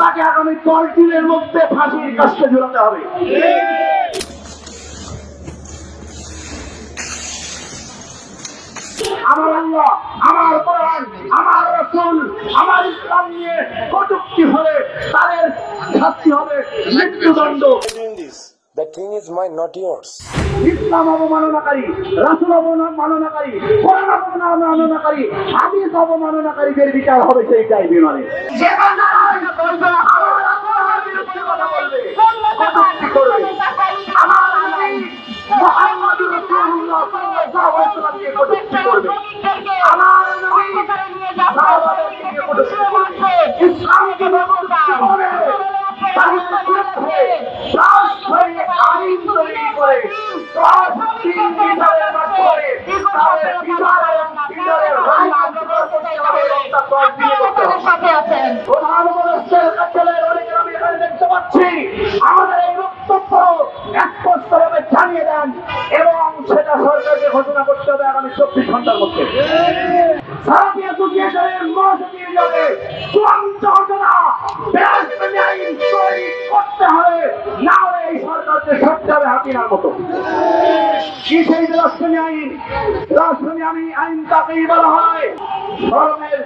তাকে আগামী দশ দিনের মধ্যে ফাঁসির কাছে ঝুলাতে হবে। আমার আল্লাহ, আমার কোরআন, আমার রসুল, আমার ইসলাম নিয়ে কটুক্তি হলে তাদের শাস্তি হবে মৃত্যুদণ্ড। The king is mine, not yours. ইসলাম অবমাননাকারী রাসুল অবমাননাকারী কোরআন অবমাননাকারী হাদিস অবমাননাকারীদের বিচার হবে সেই ট্রাইব্যুনালে যে আমাদের এই বক্তব্য স্পষ্টভাবে জানিয়ে এবং সেটা সরকারকে ঘোষণা করতে হবে আগামী চব্বিশ ঘণ্টার মধ্যে সারাপি অ্যাসোসিয়েশনের মহাসচিব হিসাবে করতে হবে। না হলে এই সরকারকে সরতে হবে মতো। কি সেই রাষ্ট্রীয় আইন? রাষ্ট্রীয় আমি আইন তাকেই বলা হয়। ধর্মের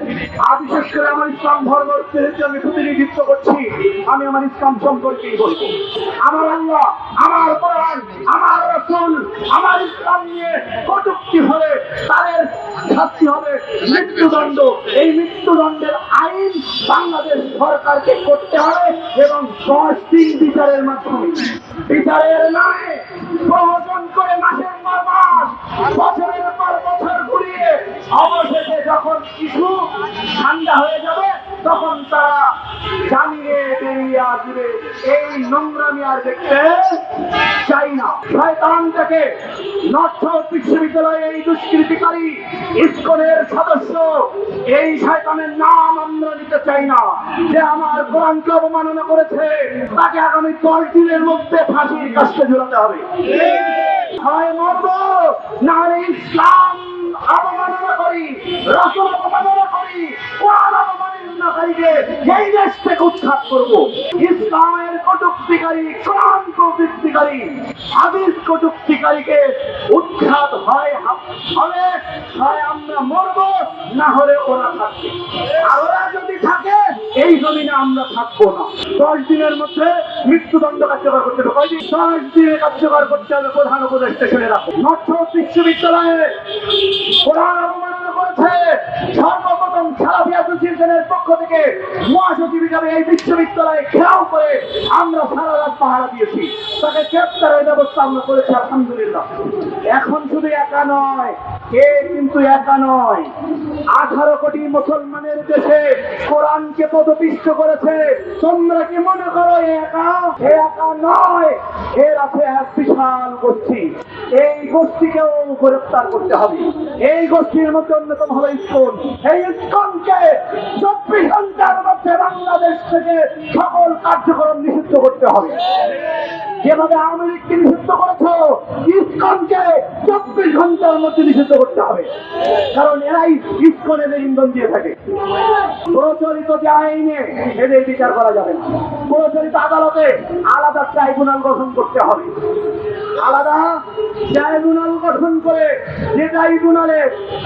আর বিশেষ করে আমার ইসলাম ধর্ম যেহেতু আমি প্রতিনিধিত্ব করছি, আমি আমার ইসলাম সম্পর্কেই বলব। আমার আল্লাহ, আমার কোরআন, আমার রসুল, আমার ইসলাম নিয়ে কটুক্তি হলে তাদের শাস্তি হবে মৃত্যুদণ্ড। এই মৃত্যুদণ্ডের আইন বাংলাদেশ সরকারকে করতে হবে এবং দশ দিন বিচারের মাধ্যমে। বিচারের নামে প্রহসন করে মাসের পর মাস, বছরের পর বছর ঘুরিয়ে অবশেষে যখন কিছু ঠান্ডা হয়ে এই নোংরামি আর দেখতে চাই না। শয়তান থেকে নর্থ বিশ্ববিদ্যালয়ে এই দুষ্কৃতিকারী ইস্কনের সদস্য এই শয়তানের নাম আমরা নিতে চাই না। যে আমার কোরআনকে অবমাননা করেছে তাকে আগামী দশ দিনের মধ্যে ফাঁসির কাছে ঝুলাতে হবে। হয় মরব না ইসলাম অবমাননা করি কোরআন অবমাননাকারীকে এই দেশ উৎখাত করব। ইসলামের কটুক্তিকারী, কোরআন কটুক্তিকারী, হাদিস কটুক্তিকারীকে উৎখাত হয় হবে হয় আমরা মরব, না হলে ওরা থাকবে। আর ওরা যদি থাকে, এই জমিনে আমরা থাকব না। দশ দিনের মধ্যে মৃত্যুদণ্ড কার্যকর করতে হবে। দশ দিনে কার্যকর করতে হবে, প্রধান উপদেষ্টা শুনে রাখো। নর্থ বিশ্ববিদ্যালয়ে কোরআন অবমাননা করেছে, সর্বপ্রথম সালাফি অ্যাসোসিয়েশনের পক্ষ থেকে মহাসচিব হিসাবে এই বিশ্ববিদ্যালয়ে ঘেরাও করে আমরা সারা রাত পাহারা দিয়েছি। তাকে গ্রেপ্তারের ব্যবস্থা আমরা করেছি, আলহামদুলিল্লাহ। একা নয়, কে কিন্তু একা নয়। আঠারো কোটি মুসলমানের দেশে কোরআনকে পদপিষ্ট করেছে। তোমরা কি মনে করো একা? একা নয়, এর আছে এক বিশাল গোষ্ঠী। এই গোষ্ঠীকেও গ্রেপ্তার করতে হবে। এই গোষ্ঠীর মধ্যে অন্যতম হলো ইস্কন। এই ইস্কনকে চব্বিশ ঘণ্টার মধ্যে বাংলাদেশ থেকে সকল কার্যক্রম নিষিদ্ধ করতে হবে। যেভাবে আওয়ামী লীগকে নিষিদ্ধ করেছ, ইস্কনকে চব্বিশ ঘণ্টার মধ্যে নিষিদ্ধ করতে হবে। কারণ এরাই ইস্কন এদের ইন্ধন দিয়ে থাকে। প্রচলিত যে আইনে এদের বিচার করা যাবে না। প্রচলিত আদালতে আলাদা ট্রাইব্যুনাল গঠন করতে হবে। আলাদা ট্রাইব্যুনাল গঠন করে যে ট্রাইব্যুনালে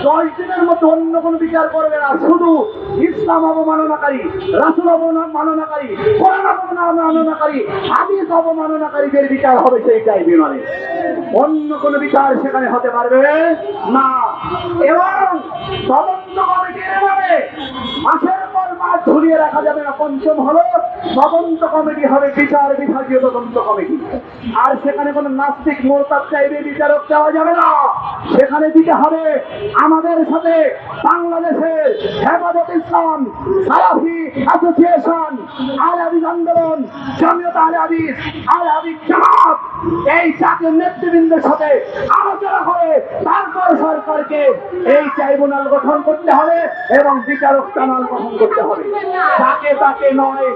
দশ দিনের মতো অন্য কোনো বিচার করবে না। শুধু ইসলাম অবমাননাকারী, রাসুল অবমাননাকারী অবমাননাকারী হাদিস অবমাননাকারীদের বিচার হবে সেই ট্রাইব্যুনালে। অন্য কোনো বিচার সেখানে হতে পারবে না। এবং তদন্ত পর রাখা যাবে না, পঞ্চম হলো তদন্ত কমিটি হবে, বিচার বিভাগীয় তদন্ত কমিটি। আর সেখানে কোনো নাস্তিক, মোরতাদ চাইবে বিচারক দেওয়া যাবে না। সেখানে দিতে হবে আমাদের সাথে বাংলাদেশের হেফাজত ইসলাম, সালাফি অ্যাসোসিয়েশন, আল হাদিস আন্দোলন, জামিয়ত আল হাদিস, আল জামাত। এই জাতীয় নেতৃবৃন্দের সাথে আলোচনা করে তারপর সরকারকে এই ট্রাইব্যুনাল গঠন করতে হবে এবং বিচারক টানাল গঠন করতে হবে। তাকে তাকে নয়